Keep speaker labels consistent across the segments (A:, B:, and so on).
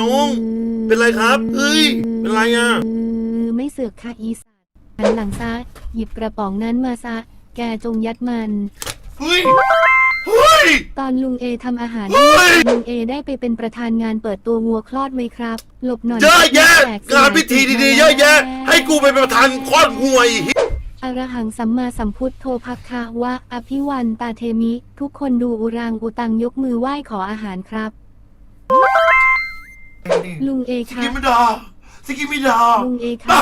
A: น้อง เป็นไรครับเอ้ย เป็นไรอะ
B: ไม่เสือกค่ะอีสัตว์หันหลังซะ หยิบกระป๋องนั้นมาซะ แกจงยัดมัน
A: เฮ้ย เฮ้ย
B: ตอนลุงเอทำอาหาร
A: เฮ้ย
B: ลุงเอได้ไปเป็นประธานงานเปิดตัววัวคลอดไหมครับ หลบหน่อย
A: เยอะแยะ
B: แตกสลย
A: งานพิธีดีๆ เยอะแยะ ให้กูเป็นประธานคลอดงวย
B: อรหังสัมมาสัมพุทโธพักคะวะอภิวันตาเทมิ ทุกคนดูอุรังอุตังยกมือไหว้ขออาหารครับ ลุงเอ
A: ส
B: คะ
A: กิมิดาสกิมิดา
B: ลุงเอคะ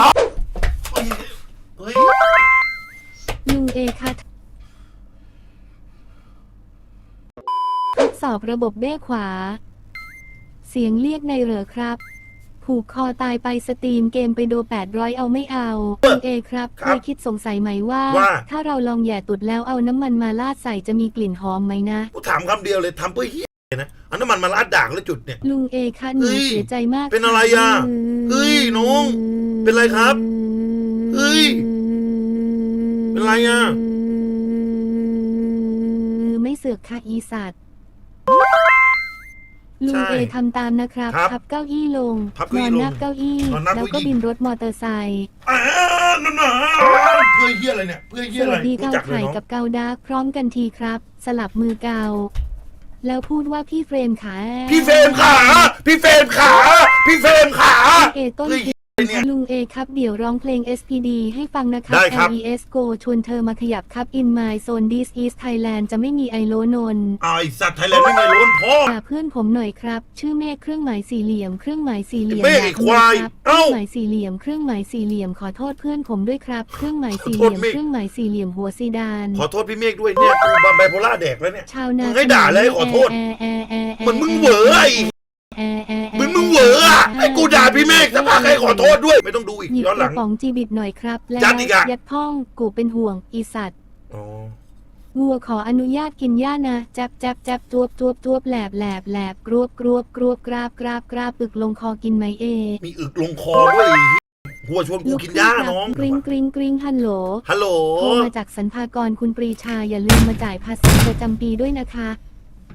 A: เฮ้ยเฮ้ย
B: ลุงเอคะทดสอบระบบเบ้ขวา เสียงเรียกในเหรอครับ ผูกคอตายไปสตรีมเกมไปโด800 เอาไม่เอาลุงเอครับ
A: ค
B: เครับยคิดสงสัยไหมว่า
A: ว่า
B: ถ้าเราลองแหย่ตุดแล้วเอาน้ำมันมาลาดใส่จะมีกลิ่นหอมไหมนะ
A: กูถามคำเดียวเลยทำเพื่อเฮีย นะเอาน้ำมันมาราดด่างแล้วจุดเนี่ย
B: ลุงเอคะหนู
A: เฮ้ย
B: เสียใจมาก
A: เป็นอะไรอะเฮ้ยน้อง เป็นไรครับเฮ้ยเป็นไรอะ
B: ไม่เสือกค่ะอีสัตว์ลุง
A: ใช่
B: เอทำตามนะครับ
A: ครับ
B: พับเก้าอี้ลง
A: พับเก้าอี้ลง
B: นอนนับเก้าอี้
A: นอนนับ
B: แล้วก็
A: เก้าอี้
B: บินรถมอเตอร์ไซค์
A: อ่านั่นน่ะเพื่อเฮียอะไรเนี่ยเพื่อเฮี
B: ส
A: ยอะไร
B: วัสดี
A: รู้
B: เกา
A: จักเลย
B: ไข่
A: น้อง
B: กับเกาดาร์กพร้อมกันทีครับ สลับมือเกา แล้วพูดว่าพี่เฟรมขา
A: พี่เฟรมขา พี่เฟรมขา พี่เฟรมขา
B: เอต้น
A: เฮ้ยเนี่ย
B: ลุงเอครับเดี๋ยวร้องเพลง SPD ให้ฟังนะครับ
A: ได้ครับ
B: LES Go ชวนเธอมาขยับครับ In My Zone This is Thailand จะไม่มีไอโลนนท์
A: อ้าวไอสัตว์ไทยแลนด์ไม่มีล้นพ่อ
B: ด่าเพื่อนผมหน่อยครับ ชื่อเมฆเครื่องหมายสี่เหลี่ยมเครื่องหมายสี่เหลี่ยม
A: เมฆไอ้
B: ด่ทำไค
A: วาย
B: ครับเค
A: เอ้า
B: รื่องหมายสี่เหลี่ยมเครื่องหมายสี่เหลี่ยมขอโทษเพื่อนผมด้วยครับเครื่องหมายสี่เหลี่ยม
A: ขอโทษเมฆ
B: เครื่องหมายสี่เหลี่ยมหัวซีดาน
A: ขอโทษพี่เมฆด้วยเนี่ยกูบาไบโพล่าแดกแล้วเนี่ย
B: ชาวนา
A: มึงให้ด่าเลยให้ขอโทษ
B: แแอแอแอ
A: เหมือนมึงเหวอไอ้
B: แอแอแอ
A: เหมือนมึงเหวออะให้กูด่าพี่เมฆสักพักให้ขอโทษด้วย ไม่ต้องดูอีก
B: หยิบ
A: ย้อน
B: ก
A: หลั
B: ระ
A: ง
B: ป๋องจีบิดหน่อยครับ แล้ว
A: จัดอีกอะ
B: ยัดพ่องกูเป็นห่วงอีสัตว์
A: อ๋อ
B: วัวขออนุญาตกินหญ้านะจับจับจับจวบจวบจวบแหลบแหลบแหลบกรวบกรวบกรวบกราบกราบกราบปึกลงคอกินไหมเอ
A: มีอึกลงคอด้วยไอ้หัวชวนกูกินหญ้าน้อง
B: กริงกริงกริงฮัลโหล
A: ฮัลโหล
B: โทรมาจากสรรพากรคุณปรีชาอย่าลืมมาจ่ายภาษีประจำปีด้วยนะคะ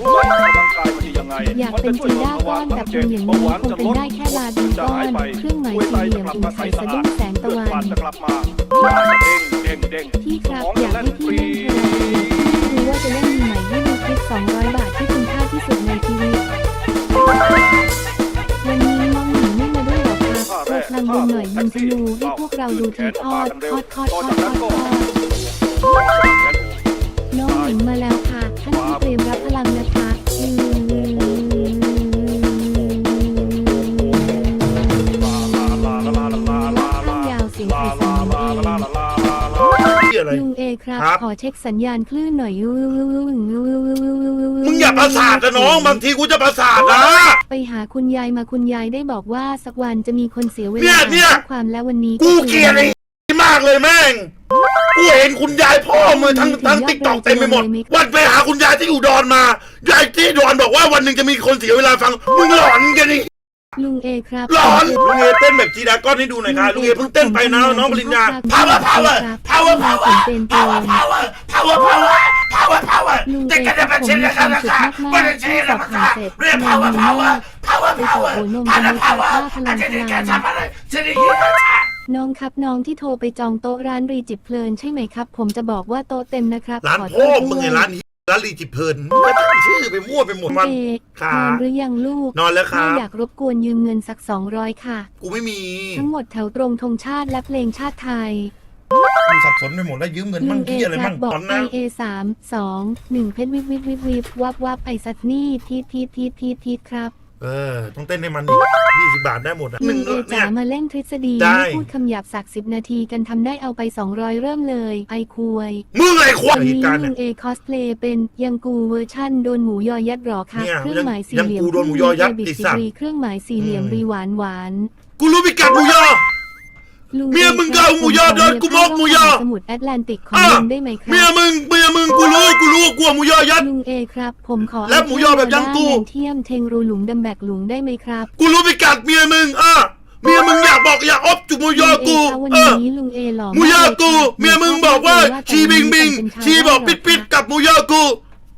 B: ไห
A: มออ
B: ก
A: กำ
C: ลังกายมันดียังไง
B: อยากเป็นจีด้าก้อนแบบคุณอย่างนี้คงเป็นได้แค่บาร์บีก้อนเครื่องหมายสี่เหลี่ยมอิงไข่สะดุ้งแสงตะวัน
C: จะกลับมาหน้าจะเด้งเด้งเด้ง
B: พี่ครับอยากให้พี่เล่นเทเลรู้ว่าจะเล่นมีไหมให้ดูคลิป200 บาทที่คุณค่าที่สุดในชีวิตวันนี้น้องหมีไม่มาด้วยหรอครับตัวพลังบุญหน่อยยิงธนูให้พวกเราดูทีทอดทอดทอดทอดทอด ครับค
A: รั
B: บ ขอเช็คสัญญาณคลื่นหน่อยยู
A: มึงอย่าประสาทนะน้อง บางทีกูจะประสาทนะ
B: ไปหาคุณยายมาคุณยายได้บอกว่าสักวันจะมีคนเสียเว
A: เนี่
B: ลาย
A: เนี่ย
B: ข้อความแล้ววันนี้
A: กูเกลียดไอ้มากเลยแม่ง กูเห็นคุณยายพ่อมือทั้งทั้งติ๊กตอกเต็มไปหมด วันไปหาคุณยายที่อุดรมา ยายที่อุดรบอกว่าวันหนึ่งจะมีคนเสียเวลาฟัง มึงหลอนกันนี่
B: ลุงเอครับ
A: หลอนลุงเอเต้นแบบจีดาก้อนให้ดูหน่อยค่ะลุงเอเพิ่งเต้นไปนะน้องปริญญา power power power power
B: เป็น
A: power power power power power power
B: ลุงเอ
A: แต่
B: ค
A: กัน
B: รั
A: จะ
B: บ
A: มา
B: ผม
A: เช่น
B: มี
A: นะ
B: ค
A: คะ
B: วาม
A: นะ
B: สุข
A: คะ
B: มาก
A: ไม่
B: ๆ
A: ได้
B: ที่
A: เช่น
B: ส
A: นะ
B: อบ
A: คะ
B: ผ่านเสร็จ
A: เรียก
B: พลัง
A: power
B: ดี
A: power
B: มาก
A: power
B: ไปต่อ
A: power
B: โอนม
A: พา
B: กั
A: ราน
B: เลยค่ะ
A: power
B: พลั
A: อางจ
B: พา
A: รย์
B: ลั
A: แก
B: ง
A: ทำอะไรชนิดนี้นะจ๊ะ
B: น้องครับน้องที่โทรไปจองโต๊ะร้านรีจิบเพลินใช่ไหมครับ ผมจะบอกว่าโต๊ะเต็มนะครับ
A: ร้าน
B: ขอโท
A: พ่อ
B: ษ
A: มึง
B: ด้
D: ไง
A: ไงร้าน นี้ร้านรีจิเพลินมึงก็ตั้งชื่อไปมั่วไปหมดมัน
B: เอ
A: ครั
B: น
A: บ
B: อนหรือยังลูก
A: นอนแล้วค
B: แม่
A: รับ
B: อยากรบกวนยืมเงินสัก200ค่ะ
A: กูไม่มี
B: ทั้งหมดแถวตรงธงชาติและเพลงชาติไทย
A: กูสับสนไปหมดแล้วยืมเงิน
B: ลุ
A: มั่ง
B: งเอ
A: ที่อะไร
B: ครั
A: มั่
B: บ
A: ง
B: บอก
A: ตอน
B: ไอ
A: นั้น
B: เอสามสองหนึ่งเพชรวิบวิบวิบวิบวับวับไอสัตว์นี่ทีดทีดทีดทีดทีดครับ
A: เออ ต้องเต้นให้มันอีกยี่สิบบาทได้หมดอะห
B: ลุ
A: นึ่ง
B: งเอ
A: เนี่
B: จ๋ายมาเล่นทฤษฎี
A: ได้
B: ไม่พูดคำหยาบสักสิบนาทีกันทำได้เอาไป200เริ่มเลย ไอควย
A: มึงไอ้ควา
B: วั
A: ย
B: น
A: เหตุ
B: นี้
A: การณ์
B: ลุ
A: เนี่ย
B: งเอคอสเพลย์เป็นยังกูเวอร์ชั่นโดนหมูยอยัดหรอคะ
A: เนี่ย
B: เครื่องหมายสี่
A: ยัง
B: เหลี่ยม
A: กูโดนหมูยอยัด
B: บิด
A: ไอ้
B: สิ
A: สัตว์
B: รีเครื่องหมายสี่เหลี่ยม
A: อืม
B: รีหวานหวาน
A: กูรู้พิกัดหมูยอ
B: ลุง
A: เมียมึงก็เอาหมูยอ
B: ผ
A: โดนกูมกหมูยอ
B: สมุทรแอตแลนติกของ
A: อะ
B: ลุงได้ไหมครั
A: เมียมึงเมียมึงกูรู้กูรู้กลัวหมูยอยัด
B: ลุงเอครับผมขอ
A: และหมูยอแบบยังกู
B: เอาเทียมเทงรูหลุงดำแบกหลุงได้ไหมครับ
A: กูรู้พิกัดเมียมึงอะเมียมึงอยากบอกอยากอบจุกหมูยอกู
B: ลุง
A: เอ
B: เอ
A: อ
B: ครับวันนี้ลุงเอหล่อ
A: หมูยอกูา
B: กล
A: เมียมึงบอกว่าชีบิงบิงชีบอกปิดปิดกับหมูยอกู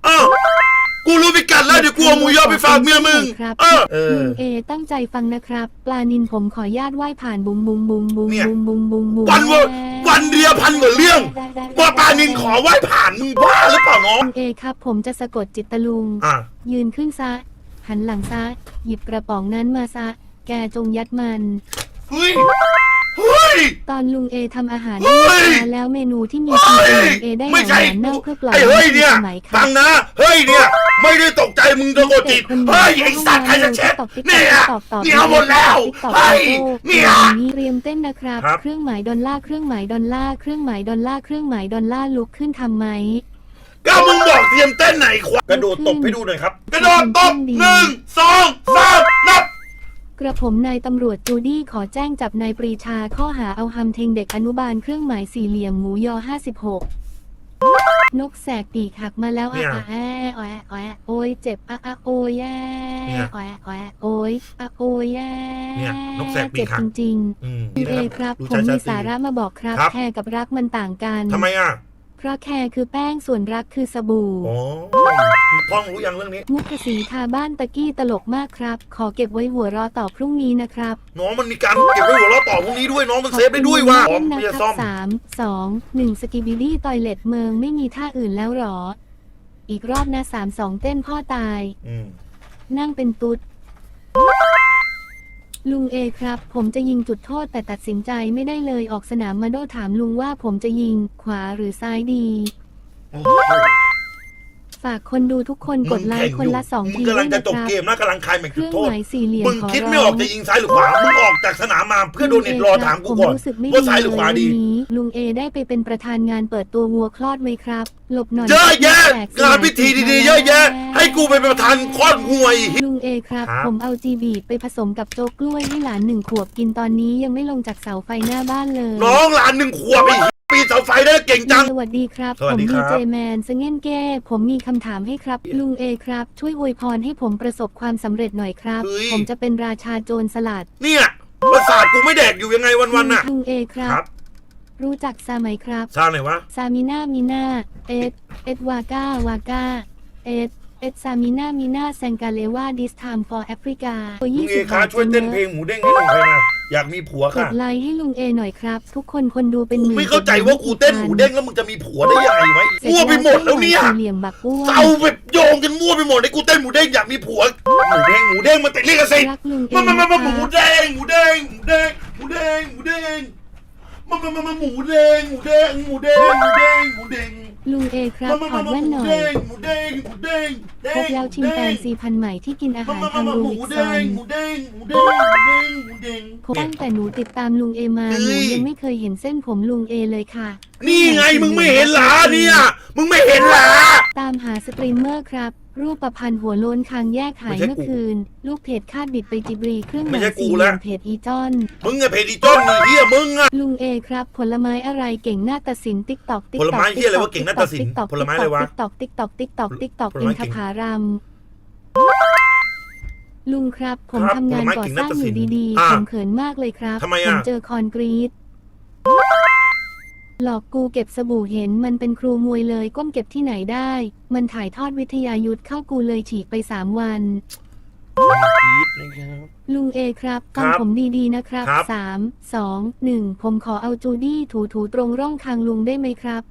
A: อะ กูรู้พิกัดแล้วเดี๋ยวกูเอาหมูยอไปฝากเมียมึง
B: ครับ
A: เออเออ
B: ลุงเอตั้งใจฟังนะครับ ปลานินผมขอญาตไหว้ผ่านบุงบุงบุงบุง
A: เนี่ย
B: บุงบุงบุงบุง
A: วันวันวันเดียวพันกว่าเรื่อง
B: ได้ได้ได้
A: ว่าปานินขอไหว้ผ่านมึงบ้าหรือเปล่าน้อง
B: ลุงเอครับผมจะสะกดจิตตะลุง
A: อะ
B: ยืนขึ้นซะ หันหลังซะ หยิบกระป๋องนั้นมาซะ แกจงยัดมัน
A: เฮ้ยเฮ้ย
B: ตอนลุงเอทำอาหาร
A: เฮ้ย
B: มาแล้วเมนูที่มี
A: เฮ้
B: ที
A: ย
B: ลุงเอได้ห
A: ไม่
B: น่อ
A: ใช่
B: หวานเน่าเพื่อปล่อย
A: ไอ้เฮ้ยเนี่ย
B: สมัยค
A: ฟั
B: รับ
A: งนะเฮ้ยเนี่ยไม่ได้ตกใจมึงตะโกนจิตเฮ้ยไอ้สัตว์ใครจะเช็ดเนี่ยเนี่ยหมดแล้วเฮ้ยเนี่ย
B: นี้เตรียมเต้นนะครับ
A: ครับ
B: เครื่องหมายดอลลาร์เครื่องหมายดอลลาร์เครื่องหมายดอลลาร์เครื่องหมายดอลลาร์ลุกขึ้นทำไหม
A: ก็มึงบอกเตรียมเต้นไหนควายกระโดดตบให้ดูหน่อยครับ กระโดดตบหนึ่งสองสามนับ
B: กระผมนายตำรวจจูดี้ขอแจ้งจับนายปรีชาข้อหาเอาฮัมเทงเด็กอนุบาลเครื่องหมายสี่เหลี่ยมหมูยอ 56 นกแสกปีกหักมาแล้ว
A: เนี่
B: อะ
A: ย
B: อะแอะแอะแอะโอ้ยเจ็บอะอะโอ้ยแย่
A: เนี่ย
B: แอะแอะโอ้ยอะโอ้ยแย่
A: เนี่ยนกแสกปี
B: เจ็
A: ก
B: บ
A: หัก
B: จริง
A: อืม
B: ๆคุณเอครับ
A: ดู
B: ผมมี
A: ชัดๆ
B: สาระมาบอกครับ
A: ครับ
B: แคร์กับรักมันต่างกัน
A: ทำไมอะ
B: เพราะแคร์คือแป้งส่วนรักคือสบู่
A: อ๋อมึงท่องรู้ยังเรื่องนี้
B: มุกสีทาบ้านตะกี้ตลกมากครับ ขอเก็บไว้หัวเรอต่อพรุ่งนี้นะครับ
A: น้องมันมีการเก็บไว้หัวเราะต่อพรุ่งนี้ด้วยน้องมันเซฟได้ด้วยว่ะอ๋อ
B: ขอบคุณ
A: ไม่
B: นะ
A: จะ
B: ค
A: ซ่
B: รั
A: อบม
B: สามสองหนึ่งสกิบิลี่ตอยเลตเมืองไม่มีท่าอื่นแล้วหรอ อีกรอบนะสามสองเต้นพ่อตาย
A: อืม
B: นั่งเป็นตุ๊ด ลุงเอครับ ผมจะยิงจุดโทษแต่ตัดสินใจไม่ได้เลยออกสนามมาโดถามลุงว่าผมจะยิงขวาหรือซ้ายดี
A: โอ้โห
B: ฝากคนดูทุกคนกดไลค์คนละสอง
A: มึ
B: ที
A: ง
B: ด้ว
A: กำลั
B: ย
A: งจะ
B: นะ
A: จบ
B: ครับ
A: เกมนะกำลังคลายแม็ก
B: เค
A: ซ์จุด
B: รื่อง
A: โทษ
B: หมายสี่เหลี่ยม
A: มึง
B: ขอ
A: คิด
B: ร้
A: ไม่อ
B: อ
A: อก
B: ง
A: จะยิงซ้ายหรือขวา มึงออกจากสนามมาเพื่อโดนเน็ตรอถามกูก่อน
B: ผมรู้สึกไม่
A: ว่าซ้ายหรือขวาดี
B: เลยนี้ลุงเอได้ไปเป็นประธานงานเปิดตัววัวคลอดไหมครับ หลบหน่อย
A: เยอะแยะ
B: แตก
A: งานพิธีดีๆ เยอะแยะ ให้กูเป็นประธานคลอดหวย
B: ลุง เอครับ
A: ครับ
B: ผมเอาจีบีไปผสมกับโจ๊กกล้วยให้หลานหนึ่งขวบกินตอนนี้ยังไม่ลงจากเสาไฟหน้าบ้านเลย
A: น้องหลานหนึ่งขวบไอ้ปีนเสาไฟได้เก่งจัง
B: สวัสดีครับ
A: สวั
B: ผ
A: ส
B: ม
A: ดี
B: ดี
A: ครับ
B: เจแมนสงเง่นแก้ ผมมีคำถามให้ครับ ลุงเอครับ ช่วยอวยพรให้ผมประสบความสำเร็จหน่อยครับ
A: เฮ้ย
B: ผมจะเป็นราชาโจรสลัด
A: เนี่ยประสาทกูไม่แดกอยู่ยังไงวันๆน่ะ
B: ลุงเอครั
A: ครับบ
B: รู้จักซาไหมครับ
A: ซาไหนวะ
B: ซามิน่ามิน่าเอ็ดเอ็ดวาก้าวาก้าเอ็ด เอ็ดซามิน่ามิน่าแซงกาเลวาดิสไทม์ฟอร์แอฟริกา
A: ลุงเอคะช่วยเต้นเพลงหมูเด้งให้หน่อยใครนะอยากมีผัว
B: ก
A: ค่ะ
B: ดไลค์ให้ลุงเอหน่อยครับ ทุกคนคนดูเป็นหมื่น
A: ไม่เข้าใจว่ากูเต้นหมูเด้งแล้วมึงจะมีผัวได้ยังไงวะมั่วไปหมดแล้วเนี่ย
B: สี่เหลี่ยมบักอ้วน
A: เศร้าแบบโยงกันมั่วไปหมดเลยกูเต้นหมูเด้งอยากมีผัวหมูเด้งหมูเด้งมาติดลิขสิทธิ์
B: รักลุงเอ
A: มามามามา
B: นะ
A: หมู
B: ครับ
A: เด้งหมูเด้งหมูเด้งหมูเด้งหมูเด้งมามามามาหมูเด้งหมูเด้งหมูเด้งหมูเด้งหมูเด้ง
B: ลุงเอครับ
A: มา
B: ถ
A: มา
B: อด
A: มา
B: แว่น
A: ห
B: ห
A: มู
B: น่อย
A: เด้งหมูเด้งหมูเด้งเด้
B: พบ
A: ง
B: แล้วชิมแปนซีพันธุ์ใหม่ที่กินอา
A: มา
B: หาร
A: มา
B: ทาง
A: มา
B: รู
A: หมู
B: มิกซ
A: เด้
B: องน
A: หมูเด้งหมูเด้งหมูเด้งหมูเด้ง
B: ผมตั้งแต่หนูติดตามลุงเอมาห
A: เฮ้
B: นู
A: ย
B: ยังไม่เคยเห็นเส้นผมลุงเอเลยค่ะ
A: นี่ไงมึงไม่เห็นหลาเนี่ย มึงไม่เห็นหลา
B: ตามหาสตรีมเมอร์ครับ รูปประพันธ์หัวโลนคางแยกหาย
A: ไม่ใช่
B: เมื่อ
A: กู
B: คืน ลูกเพจคาดบิดไปจิบรีเครื่องห
A: ไม่
B: มาย
A: ใช่กู
B: สี่เหลี่ยม
A: ละ
B: เพจอีจอน
A: มึงอะเพจอีจ้อนนี่เฮียมึงอะ
B: ลุงเอครับ ผลไม้อะไรเก่งหน้าตัดสินติ๊กตอกติ๊ก
A: ผล
B: ตอก
A: ไม้เหี้ยอะไรวะเก่งหน้าตัดสินผลไม้อะไรวะ
B: ติ๊กตอกติ๊กตอกติ๊กตอกติ๊กตอก
A: ผล
B: อิ
A: ไม้
B: นท
A: เก่ง
B: ผารัมลุงครับ ผม
A: ครับ
B: ทำงาน
A: ผลไม้
B: ก่อ
A: เก่ง
B: ส
A: ห
B: ร้า
A: น้างตัด
B: อ
A: สิ
B: ยู่
A: น
B: ดี
A: อ่า
B: ๆผมเขินมากเลยครับ
A: ทำไม
B: ผ
A: อะ
B: มเจอคอนกรีต หลอกกูเก็บสบู่เห็นมันเป็นครูมวยเลยก้มเก็บที่ไหนได้ มันถ่ายทอดวิทยายุทธเข้ากูเลยฉีกไปสามวัน
A: พีทนะครับ
B: ลุงเอครับ
A: ครั
B: ฟัง
A: บ
B: ผมดีๆนะครับ
A: ครับ
B: สามสองหนึ่งผมขอเอาจูดี้ถูๆตรงร่องคางลุงได้ไหมครับ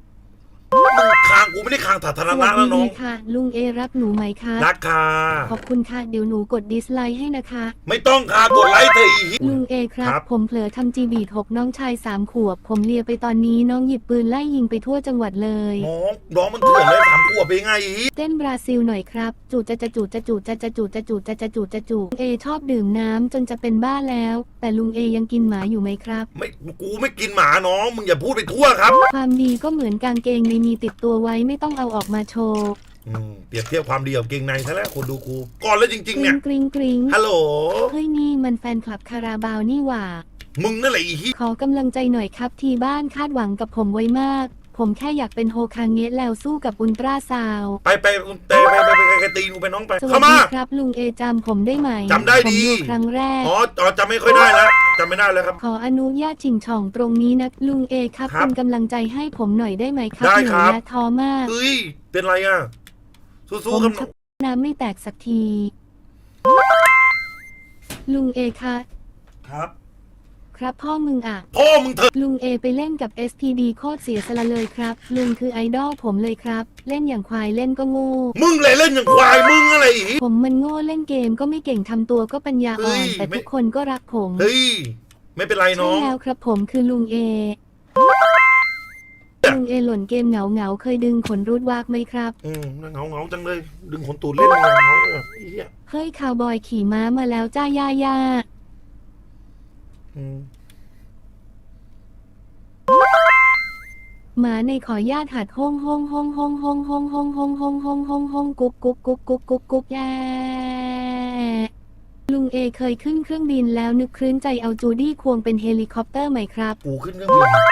A: มึงคางกูไม่ได้คางสาธาร
B: ส
A: ณะ
B: วัส
A: นะน้
B: ดี
A: อง
B: ค่ะ ลุงเอรักหนูไหมคะ
A: รักค่ะ
B: ขอบคุณค่ะ เดี๋ยวหนูกดดิสไลค์ให้นะคะ
A: ไม่ต้องค่ะกดไลค์เธอะอีหิ
B: ลุงเอครับ
A: ครับ
B: ผมเผลอทำจีบีดหกน้องชายสามขวบ ผมเลียไปตอนนี้น้องหยิบปืนไล่ยิงไปทั่วจังหวัดเลย
A: น้องน้องมันเถื่อนเลยสามขวบไปยังไงอี
B: เต้นบราซิลหน่อยครับ จูจะจะจูจะจูจะจะจูจะจูจะจะจูจะจูเอชอบดื่มน้ำจนจะเป็นบ้าแล้ว แต่ลุงเอยังกินหมาอยู่ไหมครับ
A: ไม่กูไม่กินหมาน้อง มึงอย่าพูดไปทั่วครับ
B: ความดีก็เหมือนกางเกงในมีติดตัวไว้ไม่ต้องเอาออกมาโชว์
A: อืมเปรียบเทียบความดีกับเกงในซะแล้วคนดูกูก่อนแล้วจริง
B: ก
A: ๆ
B: ริ
A: เนี่
B: ง
A: ย
B: กริงกริง
A: ฮัลโหล
B: เฮ้ยนี่มันแฟนคลับคาราบาวนี่หว่า
A: มึงนั่นแหละอีฮี
B: ขอกำลังใจหน่อยครับทีบ้านคาดหวังกับผมไว้มาก ผมแค่อยากเป็นโฮคางเงะแล้วสู้กับอุลตราซาวด์
A: ไปไปไปไปไปไปไปตีกูไปน้องไป
B: สวั
A: เข้า
B: ส
A: มา
B: ดีครับลุงเอจำผมได้ไหม
A: จำได้ดี
B: ผมครั้งแรก
A: อ๋ออ๋อจำไม่ค่อยได้แล้วจำไม่ได้แล้วครับ
B: ขออนุญาตชิงช่องตรงนี้นะลุงเอครับ
A: ครับ
B: เป็นกำลังใจให้ผมหน่อยได้ไหมครับ
A: ได้ครั
B: นื่อย
A: บ
B: และท้อมาก
A: เฮ้ยเป็นไรอะ สู้ๆครับ
B: ชักน้ำไม่แตกสักที ลุงเอคะ
A: ครับ
B: ครับพ่อมึงอะ
A: พ่อมึงเถอะ
B: ลุงเอไปเล่นกับ SPD โคตรเสียสละเลยครับ ลุงคือไอดอลผมเลยครับ เล่นอย่างควายเล่นก็โง่
A: มึงเลยเล่นอย่างควายมึงอะไรอีก
B: ผมมันโง่เล่นเกมก็ไม่เก่งทำตัวก็ปัญญาอ่อน
A: เฮ้ย
B: แต่
A: ไม่
B: ทุกคนก็รักผม
A: เฮ้ย ไม่เป็นไรน้
B: ใช่
A: อง
B: แล้วครับผมคือลุงเอลุงเอหล่นเกมเหงาเหงาๆเคยดึงขนรูดวากไหมครับ
A: อืมเหงาเหงาๆจังเลย ดึงขนตูดเล่นเลยเหงาๆเลยไอ้เหี้ย
B: เฮ้ยคาวบอยขี่ม้ามาแล้วจ้าย่าย่า
A: อืม
B: หมาในขอญาตหัดห้องห้องห้องห้องห้องห้องห้องห้องห้องห้องห้องห้องกุ๊กกุ๊กกุ๊กกุ๊กกุ๊กกุ๊กแย่ลุงเอเคยขึ้นเครื่องบินแล้วนึกคลื้นใจเอาจูดี้ควงเป็นเฮลิคอปเตอร์ไหมครับ
A: กูขึ้นเครื่องบิน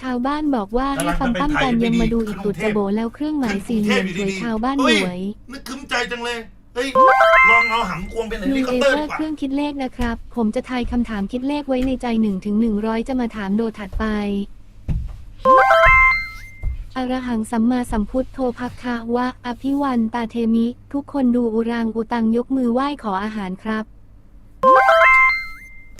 B: ชาวบ้านบอกว่าให้
A: กำลัง
B: ม
A: จะไป
B: ปั๊มกัน
A: ยั
B: งมาดูอีกตุดจะโบแล้วเครื่องหมายสี่เหลี่ยมสวยชาวบ้านหน่วย
A: นึกคึมใจจังเลย เฮ้ย ลองเอาหำควงเป็นเฮ
B: ลุ
A: ลิ
B: ง
A: คอ
B: เอ
A: ปเตอร์
B: เปิ
A: ดี
B: ด
A: กว่า
B: เครื่องคิดเลขนะครับ ผมจะทายคำถามคิดเลขไว้ในใจ1ถึง100จะมาถามโดถัดไป อรหังสัมมาสัมพุทโธภักคะวะ อภิวันตาเทมิ ทุกคนดูอุรังอุตังยกมือไหว้ขออาหารครับ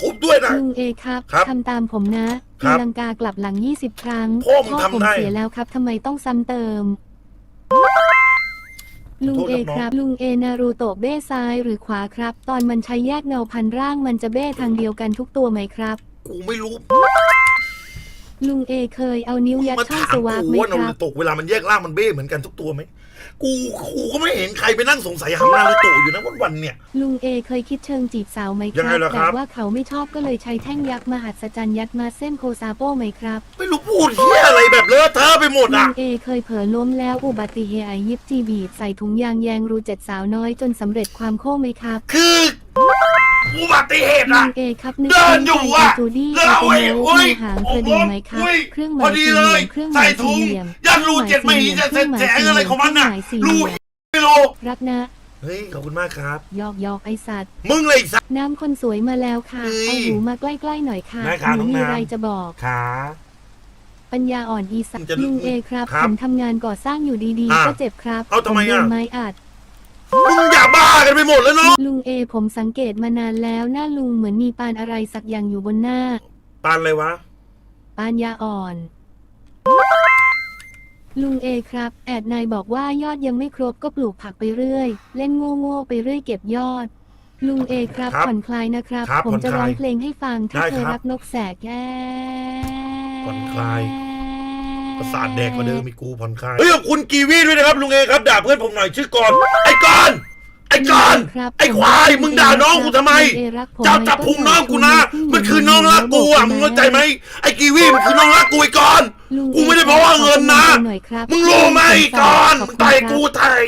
A: ผมด้วยนะ
B: ลุงเอครับ
A: ครับ
B: ทำตามผมนะ
A: ครั
B: ตี
A: บ
B: ลังกากลับหลัง 20 ครั้ง
A: พ่อมึง
B: ผม
A: ทำได้
B: เสียแล้วครับทำไมต้องซ้ำเติม ลุง
A: โทษ
B: เอ
A: ครับน้อง
B: ครับ ลุงเอนารูโตะเบ้ซ้ายหรือขวาครับ ตอนมันใช้แยกเงาพันร่างมันจะเบ้ทางเดียวกันทุกตัวไหมครับ
A: กูไม่รู้
B: ลุงเอเคยเอานิ้วยัด
A: มา
B: ช่อง
A: ถาม
B: สวาก
A: กู
B: ไหม
A: ว่านา
B: ค
A: รู
B: รับ
A: โตะเวลามันแยกร่างมันเบ้เหมือนกันทุกตัวไหม กูกูก็ไม่เห็นใครไปนั่งสงสัยหำนารูโตะอยู่นะวันๆเนี่ย
B: ลุงเอเคยคิดเชิงจีบสาวไหมค
A: ยัง
B: รั
A: ไงล่ะครับ
B: แต่ว่าเขาไม่ชอบก็เลยใช้แท่งยักษ์มหัศจรรย์ยัดมาเส้นโคซาโป้ไหมครับ
A: ไม่รู้พูดเฮียอะไรแบบเลอะเทอะไปหมด
B: ลุ
A: อะ
B: งเอเคยเผลอล้มแล้วอุบัติเหตุยิบจีบีบใส่ถุงยางแยงรูเจ็ดสาวน้อยจนสำเร็จความโค้งไหมครับ
A: คือ อุบัติเหตุ
B: ลุ
A: อะ
B: งเอครับนึก
A: เดินอยู่อะ
B: จูดี้
A: แล้วเอา
B: เป็น
A: ไอ้
B: โล
A: อุ้ย
B: มีหางกระดิ่งไหมครับ
A: อุ้ย
B: เครื่องห
A: พ
B: มา
A: อยดี
B: สี่เห
A: เล
B: ลี่
A: ย
B: ยมเครื่องห
A: ใส่
B: มาย
A: ถุ
B: สี่
A: ง
B: เหลี่ยม
A: ยันรูเจ็ดไม่หีจะแสงอะไรของมันน่ะ รูไม่รู้
B: รักนะ
A: เฮ้ยขอบคุณมากครับ
B: หยอกหยอกไอสัตว์
A: มึงเลยสัก
B: น้ำคนสวยมาแล้วค่ะ
A: เฮ้ย
B: เอาหูมาใกล้ๆหน่อยค่ะ
A: ได้ครับ
B: หนู
A: น้อง
B: มี
A: น้ำ
B: อะไรจะบอก
A: ขา
B: ปัญญาอ่อนอีสัตว์
A: จะ
B: ลุงเอครับ
A: ครับ
B: ผมทำงานก่อสร้างอยู่ดี
A: อะ
B: ๆ ก็เจ็บครับ
A: เอาทำไม
B: ผโดน
A: อะ
B: ไม้อัด
A: มึงอย่าบ้ากันไปหมดแล้วเนาะ
B: ลุงเอผมสังเกตมานานแล้วหน้าลุงเหมือนมีปานอะไรสักอย่างอยู่บนหน้า
A: ปานอะไรวะ
B: ปานยาอ่อน ลุงเอครับ แอดนายบอกว่ายอดยังไม่ครบก็ปลูกผักไปเรื่อย เล่นโง่ๆไปเรื่อยเก็บยอด ลุงเอครับ
A: ครับ
B: ผ่อนคลายนะครับ
A: ครับ
B: ผมจะ
A: ผ่อนคลาย
B: ร้องเพลงให้ฟังถ้า
A: ได้
B: เธอ
A: ครับ
B: รักนกแสกแย่
A: ผ่อนคลาย ประสาทแดกกว่าเดิมมีกูผ่อนคลายเฮ้ยขอบคุณกีวีด้วยนะครับลุงเอครับด่าเพื่อนผมหน่อยชื่อกอนไอ้กอนไอ้กอน
B: ครับ
A: ไอ้ควายมึงด่าน้องกูทำไม
B: ลุงเอรักผม
A: จับจับพุงน้องกูนะ มันคือน้องรักกูอะมึงเข้าใจไหมไอ้กีวีมันคือน้องรักกูไอ้กอน
B: ลุง
A: กูไม่ได้เพราะว่าเงินนะ
B: ขอกำลังใจหอยครับ
A: มึงรู้ไหมไอ้กอน
B: ข
A: มึ
B: บ
A: ง
B: คุณ
A: ต่อย
B: ครับ
A: กูไทย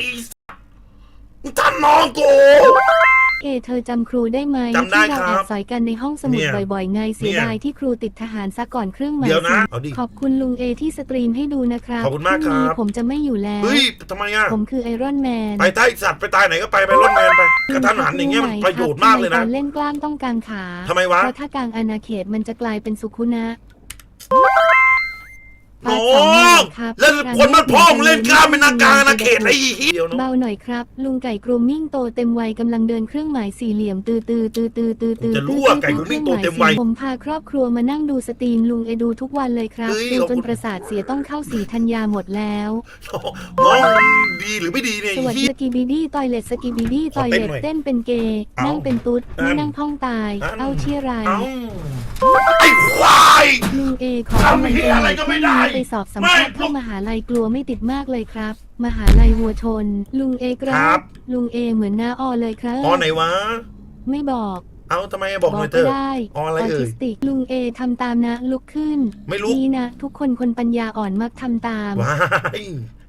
A: มึงทำน้องกู
B: เอเธอจำครูได้ไหม
A: จำได้
B: ที่เรา
A: ครับ
B: แอบสอยกันในห้องสมุด
A: เนี่ย
B: บ่อยๆไงเสีย
A: เนี่ย
B: ดายที่ครูติดทหารซะก่อนเครื่องหมาย
A: เดี๋ยวนะ
B: สี่
A: เอาดิ
B: ขอบคุณลุงเอที่สตรีมให้ดูนะครับ
A: ขอบคุณมาก
B: พรุ่งนี้
A: ครับ
B: ผมจะไม่อยู่แล้ว
A: เฮ้ยทำไมอะ
B: ผมคือไอรอนแมน
A: ไปใต้สัตว์ไปตายไหนก็ไปไปรถแมนไปกระทันหันอย่างเงี้ยมันประโยชน์มากเลย
B: ต
A: นะ
B: อนเล่นกล้ามต้องกางขา
A: ทำไมวะ
B: เพราะถ้ากางอาณาเขตมันจะกลายเป็นสุขุนะ
A: น้
B: ปา
A: อ
B: ดสองหน่
A: ง
B: อยครับ
A: แล้วคนมันพ่อมึงเล่นกล้ามเป็นนางกลางอาณาเขตอะไรอีกเดียวเนาะ
B: เบาหน่อยครับ ลุงไก่กรูมมิ่งโตเต็มวัยกำลังเดินเครื่องหมายสี่เหลี่ยมตือตือตือตือตือตือ
A: จะรู้ว่าไก่กรูมมิ่งโตเต็มวัย
B: ผมพาครอบครัวมานั่งดูสตรีมลุงเอดูทุกวันเลยครับ
A: เฮ้ย
B: ดู
A: ขอบ
B: จ
A: คุ
B: น
A: ณ
B: ประสาทเสียต้องเข้าสีธัญญาหมดแล้ว
A: น้องมันดีหรือไม่ดีเนี่ย
B: ส
A: ไอ้
B: วัสดี
A: เหี้ย
B: สกีบีดี้ตอยเลตสกีบีดี้
A: ข
B: ต
A: อ
B: อย
A: เต้
B: เล
A: น
B: ต
A: หน่อย
B: เต้นเป็นเกย์
A: เอ้า
B: นั่งเป็นตุ๊ด
A: อัน
B: ไม่นั่งพ้องตาย
A: อัน
B: เอาเชียไร
A: เอ้าไอ้ควาย
B: ลุงเอขอ
A: ทำเหี้ยอะไรก็ไม่ได้
B: ไปสอบสัมภาษณ์
A: ไม่
B: เข้ามหาลัยกลัวไม่ติดมากเลยครับ มหาลัยวัวชน ลุงเอกค
A: ครั
B: รับบลุงเอเหมือนหน้าออเลยครับ
A: อ๋อไหนวะ
B: ไม่บอก
A: เอาทำไมบอกหน่อยเถ
B: ก็
A: อะ
B: ได้
A: อ๋ออะไรเอ่ย
B: ทิสติกลุงเอทำตามนะลุกขึ้น
A: ไม่ลุก
B: ดีนะ ทุกคนคนปัญญาอ่อนมักทำตาม
A: ว้าย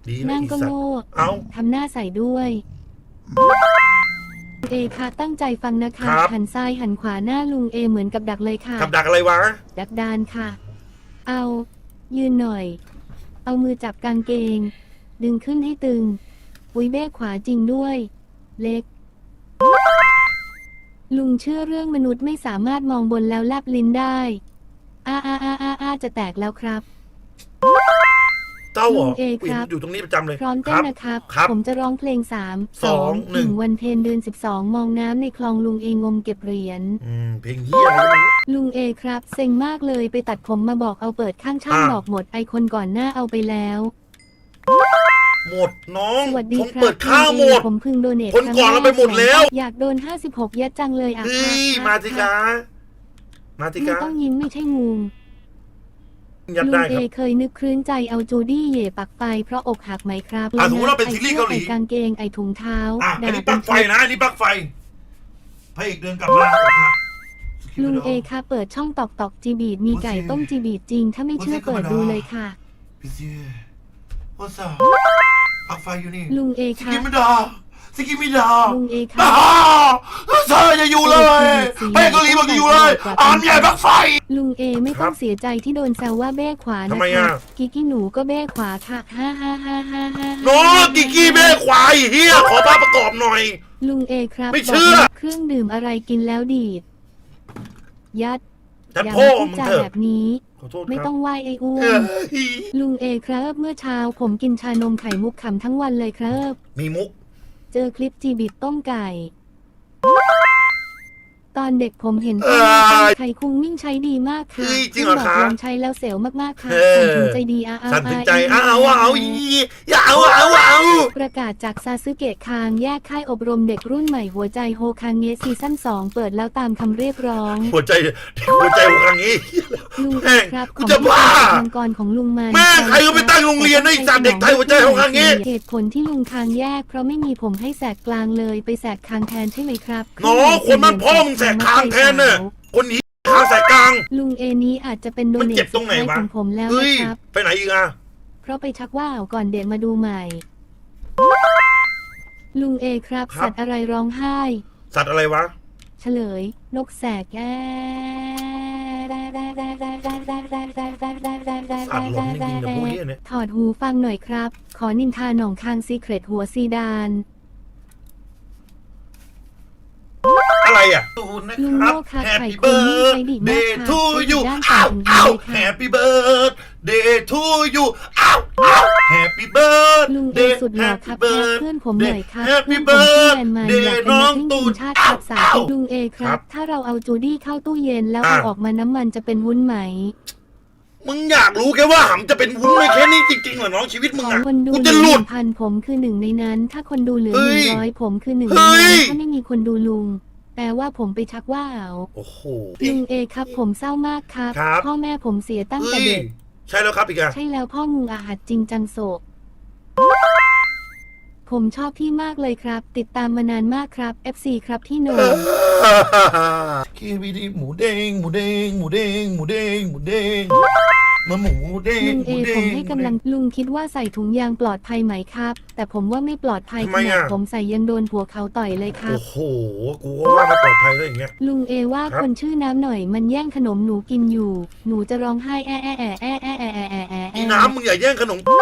A: ดีนะ
B: นั่ง
A: อี
B: ก็
A: สัตว์
B: โง่
A: เอา
B: ทำหน้าใส่ด้วยเอค่ะตั้งใจฟังนะคะ
A: ครับ
B: หันซ้ายหันขวาหน้าลุงเอเหมือนกับดักเลยค่ะ
A: กับดักอะไรวะ
B: ดักดานค่ะ เอา ยืนหน่อย เอามือจับกางเกง ดึงขึ้นให้ตึง อุ้ยเบ้ขวาจริงด้วย เล็ก ลุงเชื่อเรื่องมนุษย์ไม่สามารถมองบนแล้วแลบลิ้นได้อาอาอาอาอาจะแตกแล้วครับ
A: เต้าเหรอ
B: ลุงเอครับ
A: อยู่ตรงนี้ประจำเลย
B: พร้อม
A: ค
B: เต้น
A: รับ
B: นะครับ
A: ครับ
B: ผมจะร้องเพลงสาม
A: สองหนึ่ง
B: วันเพ็ญเดือนสิบสองมองน้ำในคลองลุงเองมเก็บเหรียญ
A: อืมเพลงเฮียอะไรก็ไม่รู้
B: ลุงเอครับเซ็งมากเลยไปตัดผมมาบอกเอาเปิดข้างช่าง
A: อ่า
B: บอกหมดไอคนก่อนหน้าเอาไปแล้ว
A: หมดน้อง
B: สวัสดี
A: ผม
B: ครับ
A: เปิดข้าวหมด
B: ผมเพึ่งโดเนท
A: คนก่อนเราไปหมดแล้ว
B: อยากโดน 56 ยัดจังเลยอะ
A: เฮ้ย
B: ค่ะ
A: มาสิกามาสิ
B: ไม่
A: กา
B: ต้องยิ้มไม่ใช่งู
A: ยัด
B: ลุ
A: ได้
B: ง
A: ค
B: เอ
A: รับ
B: เคยนึกคลื้นใจเอาจูดี้เหย่ปักไฟเพราะอกหักไหมครับ
A: อะสมมุติว่าเป็นซีรีส์เกาหลี
B: ไอ้สื้อไอ้กางเกงไอถุงเท้า
A: อะอันนี้ปลั๊กไฟ
B: เป็
A: นะอันนี้ปลั๊กไฟพระเอกเดินกลับมาครับ
B: ลุงเอค่ะเปิดช่องตอกตอกจีบีดมีไก่ต้มจีบีดจริง ถ้าไม่เชื่อเปิดดูเลยค่ะ
A: พี่เซียว่าสาปลั๊กไฟอยู่นี่
B: ลุงเอ
A: ส
B: ค่ะ
A: กิมิดา สกิมิดา
B: ลุงเอ
A: อ้า
B: ค่ะ
A: วเธออย่าอยู่เลยพระเอกเกาหลีบอกอย่าอยู่เลยอ่านใหญ่ปลั๊กไฟ
B: ลุงเอไม่ต้องเสียใจที่โดนแซวว่าเบ้ขวานะ
A: ทำไม
B: คะ
A: อะ
B: กิกกี้หนูก็เบ้ขวาค่ะฮ่าฮ่าฮ่าฮ่าฮ่า
A: โน้กิกกี้แม่ควายเฮียขอภาพประกอบหน่อย
B: ลุงเอครับ
A: ไม่เชื่อ
B: บอกว่าเครื่องดื่มอะไรกินแล้วดีด ยัด
A: จัด
B: อย่า
A: พ่อ
B: มาพูด
A: มึง
B: จา
A: เถอะ
B: แบบนี้
A: ขอโทษ
B: ไม่
A: ครับ
B: ต้องไหวไอ้อ้ว
A: เอนอ
B: ลุงเอครับ เมื่อเช้าผมกินชานมไข่มุกขำทั้งวันเลยครับ
A: มีมุก
B: เจอคลิปจีบิดต้มไก่ ตอนเด็กผมเห็น
A: เอ้
B: พ่อ
A: ย
B: ไข่คุงมิ่งใช้ดีมากค่ะ
A: เฮ้ยจริงเหรอ
B: บอก
A: คะ
B: ลองใช้แล้วเซลล์มากๆค่ะ
A: เออ
B: สั่นถึงใจดีอาอา
A: สั่นถึงใจ
B: อา
A: อ้าวอ้าวอีอย่าเอาเอาเอา
B: ประกาศจากซาสึเกะคางแยกค่ายอบรมเด็กรุ่นใหม่หัวใจโฮคางเงะซีซั่น2เปิดแล้วตามคำเรียกร้อง
A: หัวใจหัวใจหัวครั้งนี้
B: ลุง
A: แม่ง
B: ครับ
A: กูจะบ้า
B: มังกรของลุงมัน
A: แม่งใครก็ไปตั้งโรงเรียนให้สัตว์เด็กไทยหัวใจของครั้งนี้
B: เหตุผลที่ลุงคางแยก เพราะไม่มีผมให้แสกกลางเลยไปแสกคางแทนใช่ไหมครับ
A: หนอคนมันพ่อมึงแสกคางแทนน่ะคนนี้คางแสกกลาง
B: ลุงเอนี้อาจจะเป็นโด
A: มัน
B: เน
A: เจ็
B: ท
A: บตรงไหนวะ
B: ของผมแล้ว
A: เฮ้ย
B: นะครับ
A: ไปไหนอีกอะ
B: เพราะไปชักว่าวก่อนเดทมาดูใหม่ ลุงเอครับ
A: ครับ
B: สัตว์อะไรร้องไห้
A: สัตว์อะไรวะ
B: เฉลย นกแสกแอ
A: สัตว์หลงจริงๆนะพวกนี้เนี่ย
B: ถอดหูฟังหน่อยครับ ขอนินทาหนองคางซีเครตหัวซีดาน
A: อะไรอะตูนนะ
B: ลุง
A: ครั
B: โม่
A: บ
B: ครับ
A: Happy
B: ไข่คุณนี่ใช้ดีมาก
A: birthday
B: ค่ะ
A: to
B: ช่วย
A: you
B: ด้าน
A: อ้าว
B: การ
A: อ้าว
B: ค่ะ
A: Happy birthday to you อ้าวอ้าว Happy
B: ลุงเอ
A: birthday
B: สุดหล่อครับ
A: Happy
B: แค่เพื่อนผมหน่อยครับ
A: Happy
B: เพื่อนผมชื่อแอนมา
A: birthday
B: อยากเป็น
A: น้อ
B: นั
A: ง
B: กวิ่ง
A: ตู
B: ที
A: น
B: มชาติ
A: อ้า
B: ควรับสา
A: อ้าว
B: ธิตลุงเอครั
A: ครับ บ
B: ถ้าเราเอาจูดี้เข้าตู้เย็นแล้ว
A: อะ
B: เอาออกมาน้ำมันจะเป็นวุ้นไหม
A: มึงอยากรู้แค่ว่าหำจะเป็นวุ้นไหมแค่นี้ จริงๆเหรอน้องชีวิตมึง
B: ขอ
A: อะ
B: คนดู
A: กู
B: ห
A: จะ
B: นึ่ง
A: หลุด
B: พันผมคือหนึ่งในนั้น ถ้าคนดูเหลือ
A: เฮ้
B: หนึ่
A: ย
B: งร้อยผมคือหนึ่งใน
A: เฮ้
B: นั้น
A: ย
B: ถ้าไม่มีคนดูลุง แปลว่าผมไปชักว่าว
A: โอ้โห
B: ลุงเอครับ ผมเศร้ามากครับ
A: ครับ
B: พ่อแม่ผมเสียตั้งแต่
A: เฮ้ย
B: เด็ก
A: ใช่แล้วครับอีกอะ
B: ใช่แล้วพ่องูอาหัดจริงจังโศก ผมชอบพี่มากเลยครับ ติดตามมานานมากครับ FC ครับที่โหนง
A: คีบีดีหมูเด้งหมูเด้งหมูเด้งหมูเด้งหมูเด้ง มาหมูเด้ง
B: ลุง
A: ห
B: เอ
A: มูเด้
B: ผม
A: ง
B: ให้กำลังลุงคิดว่าใส่ถุงยางปลอดภัยไหมครับ แต่ผมว่าไม่ปลอดภัย
A: ทำ
B: ข
A: ไม
B: นาด
A: อะ
B: ผมใส่ยังโดนผัวเขาต่อยเลยครับ
A: โอ้โหกูก็ว่าไม่ปลอดภัยแล้วอย่างเงี้ย
B: ลุงเอว่า
A: ครับ
B: คนชื่อน้ำหน่อยมันแย่งขนมหนูกินอยู่ หนูจะร้องไห้แอะแอะแอะแอะแอะแอะแอะแอะแอะ
A: อีน้ำมึงอย่าแย่งขนมกู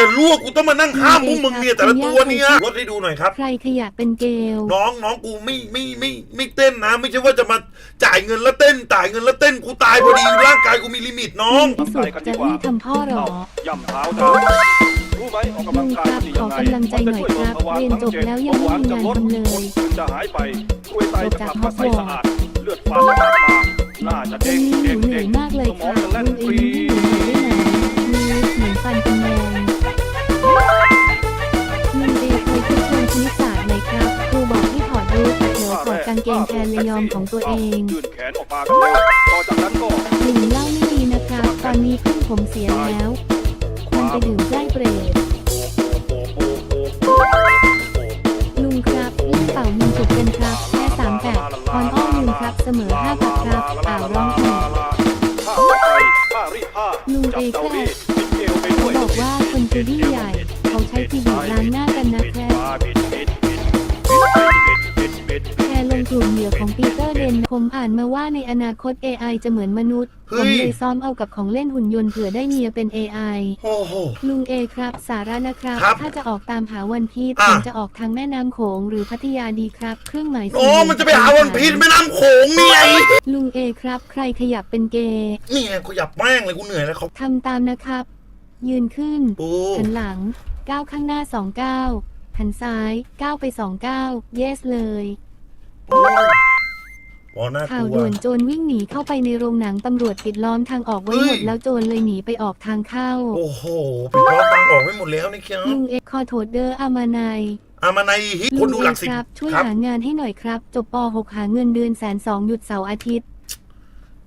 A: จะลวกกูต้องมานั่งห้ามพวกมึงเนี่ยแต่ละตัวเนี่ยรถให้ดูหน่อยครับ
B: ใครขยะเป็นเกล
A: น้องน้องกูไม่ไม่ไม่ไม่เต้นนะ ไม่ใช่ว่าจะมาจ่ายเงินแล้วเต้นจ่ายเงินแล้วเต้นกูตายพอดีร่างกายกูมีลิมิตน้อง
B: ที่สุดจะรีบทำพ่อหรอ
C: ย่ำเท้าเธอรู้ไหมออกกำลังกายมันดียังไง
B: ลุงครับขอกำลังใจหน่อยครับเรียนจบแล้วยังไม่มีงานทำเลย
C: คนอื่นจะหายไปช่วยไตจะกลับมาใสสะอาด เลือดฝาดจะกลับมาหน้าจะ
B: ตอน
C: เด้ง
B: นี้หนู
C: เด้ง
B: เหนื่
C: เด้
B: องยมากเลย
C: สมอ
B: ค่ะ
C: งจะแล่น
B: ลุงเอ
C: ฟรี
B: ยิ้มให้หนูหน่อยได้ไหมมือเหมือนฟันเป็นแมงลุงเอเคยคิดเชิงคณิตศาสตร์ไหมครับครูบอกให้ถอดรูปแต่เผลอถอดกางเกงแทนเลยยอมของตัวเอง
C: ยื่นแขนออกมากันเร็วต่อจากนั้นก็
B: หนึ่งเล่าไม่ดีนะครับ ตอนนี้เพื่อนผมเสียแล้วมันไปดื่มใกล้เปรตลุงครับเล่นเป่ายิงจุดกันครับแค่สามแปดตอนอ้อมลุงครับเสมอห้าปักครับอ่าวร้องอีก
C: ผ้าไปผ้ารีด
B: ลุงเอแค่
C: ดีบิดเอวไปด้
B: เขาบอกว่าคนจูดี้ใหญ่ เขาใช้ทีบีล้างหน้ากันนะแค่ ผมอ่านมาว่าในอนาคต AI จะเหมือนมนุษย์
A: เฮ้
B: ผม
A: ย
B: เลยซ้อมเอากับของเล่นหุ่นยนต์เผื่อได้เมียเป็น AI
A: โอ้โห
B: ลุงเอครับ สาระนะครับ
A: ครับ
B: ถ้าจะออกตามหาวันพีช
A: อะ
B: ผมจะออกทางแม่น้ำโขงหรือพัทยาดีครับ เครื่องหมาย
A: โอ้ มันจะไปหาวันพีชแม่น้ำโขงนี่ไง
B: ลุงเอครับ ใครขยับเป็นเกย์
A: นี่ไงกูหยับแม่งเลยกูเหนื่อยแล้วเขา
B: ทำตามนะครับ ยืนขึ้น
A: ปู
B: หันหลังก้าวข้างหน้าสองก้าวหันซ้ายก้าวไปสองก้าว yes เลย
A: พอน่าก
B: ข่าว
A: ลัว
B: ด่วนโจรวิ่งหนีเข้าไปในโรงหนังตำรวจปิดล้อมทางออกไว้
A: เฮ้ย
B: หมดแล้วโจรเลยหนีไปออกทางเข้า
A: โอ้โหปิดล้อมทางออกไม่หมดแล้วนี่ครับ
B: ลุงเอขอโทษเดออามาในาย
A: อามาในฮิคนดูหลักสิบ
B: ครับ ช่วย
A: ครับ
B: หางานให้หน่อยครับ จบป .6 หาเงินเดือนแสนสองหยุดเสาร์อาทิตย์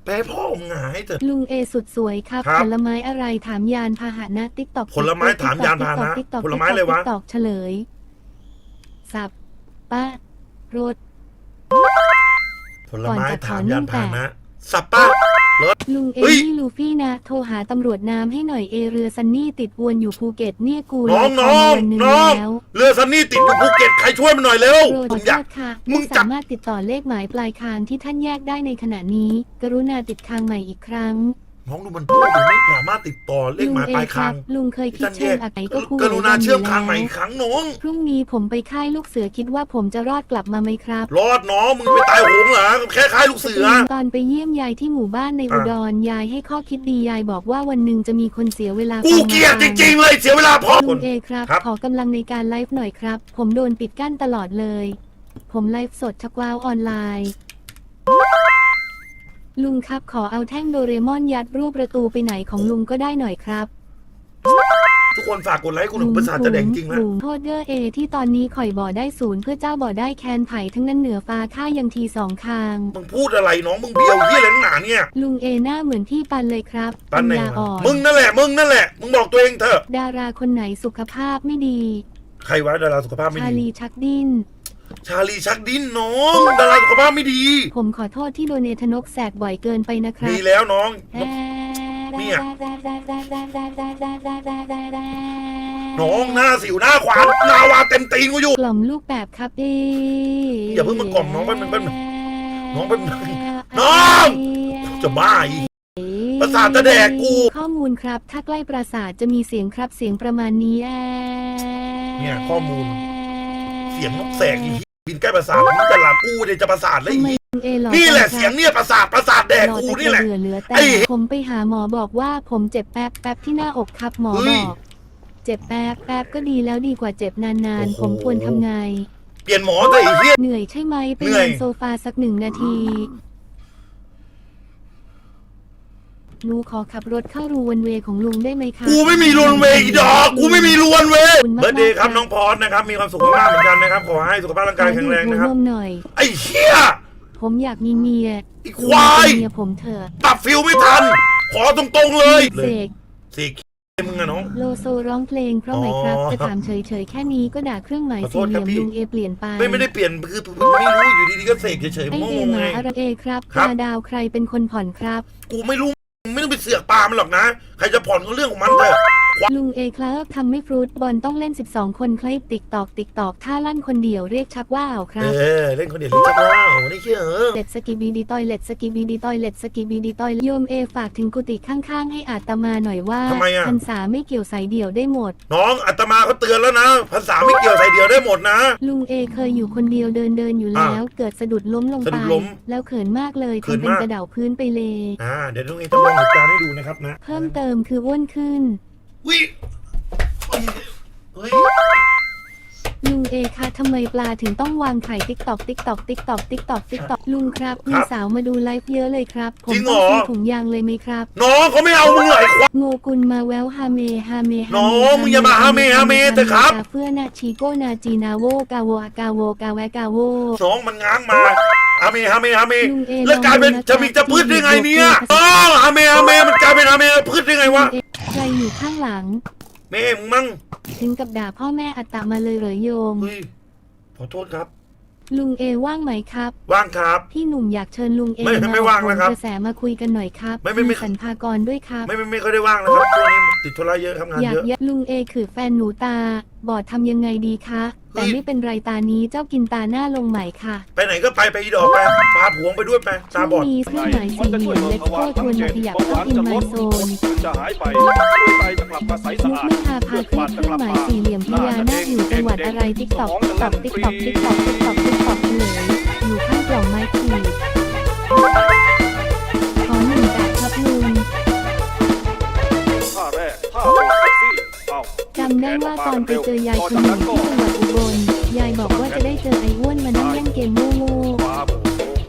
A: แปลพ่อมึงหายเถอะ
B: ลุงเอสุดสวยครับ
A: ครับ
B: ผลไม้อะไรถามยานพาหนะติ๊กตอก
A: ผลไม้ถามยานพาหนะผลไม้อะไรวะ
B: ติ๊กตอกเฉลย สับป้ารถ
A: ผลไม้
B: ก่อนจะ
A: ถาม
B: ถอน
A: ยาน
B: นุ่ง
A: พาห
B: แตะ
A: นะสับป้า
B: ลุงเอ
A: เฮ้ย
B: นี่ลูฟี่นะ โทรหาตำรวจน้ำให้หน่อยเอเรือซันนี่ติดอวนอยู่ภูเก็ตเนี่ยกู
A: น้อง
B: ล
A: น้
B: ย
A: อง
B: วันหนึ่ง
A: น้อง
B: แล้ว
A: เรือซันนี่ติดอยู่ภูเก็ตใครช่วยมันหน่อยเร็ว
B: โปรด
A: ผ
B: ข
A: ม
B: อ
A: อยาก
B: โทษค่ะ
A: มึ
B: ไม่
A: งจับ
B: สามารถติดต่อเลขหมายปลายทางที่ท่านแยกได้ในขณะนี้ กรุณาติดค้างใหม่อีกครั้ง
A: น้องดูมันพูดดูไม่สามารถติดต่อเลขหมายปลาย
B: ค
A: คา
B: รั
A: ง
B: ลุงเคยคิด
A: ท่านแย
B: เชื่อม
A: ก
B: อะไรก็คู่
A: กรุณาเชื่อมคางใหม่
B: ยู่
A: อีก
B: แล้ว
A: ครั้งน้อง
B: พรุ่งนี้ผมไปค่ายลูกเสือคิดว่าผมจะรอดกลับมาไหมครับ
A: รอดน้องมึงไปตายโหงเหรอแค่คล้ายลูกเสือ
B: ตอนไปเยี่ยมยายที่หมู่บ้านใน
A: อะ
B: อุดรยายให้ข้อคิดดียายบอกว่าวันหนึ่งจะมีคนเสียเวลา
A: กู
B: ฟัง
A: เกลียดจ
B: มา
A: ริงๆเลยเสียเวลาพ่อค
B: ลุ
A: น
B: งเอครับ
A: ครับ
B: ขอกำลังในการไลฟ์หน่อยครับ ผมโดนปิดกั้นตลอดเลย ผมไลฟ์สดชักว้าวออนไลน์ ลุงครับขอเอาแท่งโดเรมอนยัดรูปประตูไปไหนของลุงก็ได้หน่อยครับ
A: ทุกคนฝากกดไลค์กูหนึ่งประสาทจะแดงจริงนะ
B: ลุโทษเดอร์เอที่ตอนนี้ข่อยบ่อได้ศูนย์เพื่อเจ้าบ่อได้แคนไผ่ทั้งนั้นเหนือฟ้าค่ายังทีสองคาง
A: มึงพูดอะไรน้องมึงเบียวเยี่ยอะไรนักหนาเนี่ย
B: ลุงเอหน้าเหมือนพี่ปันเลยครับ
A: ปั้นไหน
B: ญญาวะอ่อน
A: มึงนั่นแหละมึงนั่นแหละ มึงบอกตัวเองเถอะ
B: ดาราคนไหนสุขภาพไม่ดี
A: ใครวะดาราสุขภาพไม่
B: ชา
A: ดี
B: ลีชักดิ้น
A: ชาลีชักดิ้นน้องดาราสุขภาพไม่ดี
B: ผมขอโทษที่โดเนทนกแสกบ่อยเกินไปนะครั
A: ดี
B: บ
A: แล้วน้อง
B: แอะ
A: เนี่ยน้องหน้าสิวหน้าขวานลาวาเต็มตีนกูอยู่
B: กล่อมลูกแบบครับเอ
A: อย่าเพิ่งมากล่อมน้องแป๊บนึงแป๊บนึงน้องแป๊บนึงน้องจะบ้าอีกประสาทจะแดกกู
B: ข้อมูลครับ ถ้าใกล้ปราสาทจะมีเสียงครับเสียงประมาณนี้แอะ
A: เนี่ยข้อมูลเสียงนกแสกอีบินใกล้ประสาทมึงจะหลับกูเดี๋ยวจะประสาทเลย
B: ทำไม
A: อี
B: เอหล่อ
A: นี่แหละ
B: จังครับ
A: เสียงเนี่ยประสาทประสาทแดก
B: รอ
A: กู
B: แต่
A: นี่แหละ
B: เหลือเหลือแต่
A: ไอ้
B: ผมไปหาหมอบอกว่าผมเจ็บแป๊บแป๊บที่หน้าอกครับหมอ
A: เฮ้
B: บ
A: ย
B: อกเจ็บแป๊บแป๊บก็ดีแล้วดีกว่าเจ็บนาน
A: โอ้โห
B: ๆผมควรทำไง
A: เปลี่ยนหมอแต่อีเหี้ย
B: เหนื่อยใช่ไหมไป
A: เหนื่
B: น
A: อย
B: อนโซฟาสักหนึ่งนาที หนูขอขับรถเข้ารูวันเวย์ของลุงได้ไหมคะ
A: กูไม่มีรวนเวย์อีดอกกูไม่มีรวนเวย์
B: ขอบคุณมากๆ
A: เบิร์ดเดย์ครับน้องพอสนะครับ มีความสุขมากๆเหมือนกันนะครับ ขอให้สุขภาพร่างกายแข็งแรงนะครับ
B: ขอดูดหัวนมหน่อย
A: ไอ้เหี้ย
B: ผมอยากมีเมีย
A: ไอ้ควาย
B: ลุงเป็นเมียผมเถอะ
A: ปรับฟิลไม่ทัน ขอตรงๆเลย
B: เสก
A: เสกมึงอะน้อง
B: โลโซร้องเพลงเพราะไหมครับ
A: อ๋อ
B: จะถามเฉยๆแค่นี้ก็ด่าเครื่องหมาย
A: ขอโท
B: สี่
A: ษ
B: เห
A: ครับ
B: ลี่ยม
A: พี่
B: ลุงเอเปลี่ยนไป
A: ไม่ไม่ได้เปลี่ยนคือไม่รู้อยู่ดีๆก็เสกเฉยๆ
B: ไอ
A: มึง
B: เอง
A: ง
B: ห
A: ไง
B: มาอะไรเอครับ
A: ครับ
B: ปลาดาวใครเป็นคนผ่อนครับ
A: กูไม่รู้มึง ไม่ต้องไปเสือกปลามันหรอกนะ ใครจะผ่อนก็เรื่องของมันเถอะ
B: ลุงเอครับทำไม่ฟรุตบอลต้องเล่น 12 คนคลิปติ๊กตอกติ๊กตอกถ้าลั่นคนเดียวเรียกชักว่าวค
A: เอ
B: รับ
A: อเล่นคนเดียวรู้จักว่านี่เชื่อเออ
B: เล็ดสกีบีดีตอยเล็ดสกีบีดีตอยเล็ดสกีบีดีตอยโยมเอฝากถึงกุฏิข้างๆ ให้อาตมาหน่อยว่า
A: ทำไมอะ
B: พรรษาไม่เกี่ยวสายเดี่ยวได้หมด
A: น้องอาตมาเขาเตือนแล้วนะภาษาไม่เกี่ยวใส่เดียวได้หมดนะ
B: ลุงเอเคยอยู่คนเดียวเดินเดินอยู่แล้ว เกิดสะดุดล้มลง
A: สะ
B: ไป
A: ดุดล้ม
B: แล้วเขินมากเลย
A: เขิน
B: ทำเป็น
A: มาก
B: กระเดาพื้นไปเลย
A: อ่าเดี๋ยวน้องเอต้องลองเหตุการณ์ให้ดูนะครับนะ
B: เพิ่มเติมคืออ้วนขึ้น
A: วิเฮ้ย
B: ลุงเอคะทำไมปลาถึงต้องวางไข่ติ๊กตอกติ๊กตอกติ๊กตอกติ๊กตอกติ๊กตอกลุงครับมีสาวมาดูไลฟ์เยอะเลยครับ ผมต้องซื้อถุงยางเลยไหมครับ
A: น้องเขาไม่เอามึงเลยควาย
B: โงกุลมาแววฮาเมฮาเมฮาเม
A: น้องมึงอย่ามาฮาเมฮาเมเถอะครับ
B: เฟื่อนาชิโกนาจีนาโวกาโวอากาโวกาแวกาโว
A: น้องมันง้างมาฮาเมฮาเมฮาเม
B: ลุงเอ
A: แล้วกลายเป็นจะมีจะพืชได้ไงเนี่ยน้องฮาเมฮาเมมันกลายเป็นฮาเมพืชได้ไงวะ
B: ใค รอยู่ข้างหลัง
A: แม่มึงมั้ง
B: ถึงกับด่าพ่อแม่อัตตามาเลยเหรอโยม
A: เฮ้ยขอโทษครับ
B: ลุงเอว่างไหมครับ
A: ว่างครับ
B: พี่หนุ่มอยากเชิญลุงเอ
A: ไม่ไม่
B: อ
A: ว่าง
B: อก
A: นะครับ
B: กระแสมาคุยกันหน่อยครับ
A: ไม่ไม่ไม่
B: สันพากรด้วยครับ
A: ไม่ไม่ไม่ค่อยได้ว่างนะครับช่วงนี้ติดธุระเยอะครับงาน
B: อยาก
A: เยอะ
B: เยอะลุงเอคือแฟนหนูตาบอดทำยังไงดีคะ แต่
A: เฮ้ย
B: ไม่เป็นไรตานี้เจ้ากินตาหน้าลงใหม่ค่ะ
A: ไปไหนก็ไปไปอีดอกไปพาผัวไปด้วยไปตา
B: ช่วง
A: บอด
B: นี้เครื่องหมายสี่เหลี่ยมเล็กโก้ชวนมาขยับเข้าอินไมโซน
C: จะหายไปช่วยไตจะกลับมาใสสะ
B: มุก
C: อาด
B: ไม่พาพาคลิปเครื่องหมายสี่เหลี่ยมพญานาคอยู่จังหวัดอะไรติ๊กตอกติ๊กตอกติ๊กตอกติ๊กตอกติ๊กตอกติ๊กตอกเฉลยอยู่ข้างกล่องไม้ขีด จำได้ว่าตอนไปเจอยายคนหนึ่งที่จังหวัดอุบล ยายบอกว่าจะได้เจอไอ้อ้วนมานั่งเล่นเกมโง่
C: โบโบโบโบโบโบ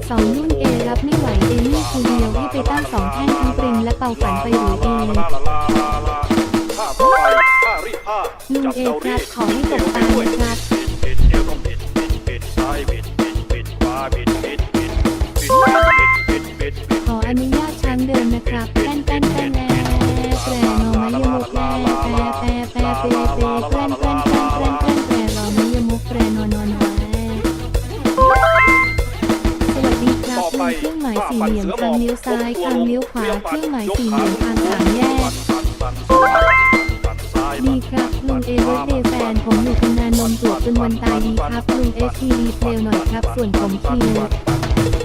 B: ๆสองนุ่นเอรับไม่ไหวเอนี่คูเดียวที่ไปตั้งสองแท่งทั้งปริงและเป่าฝันไป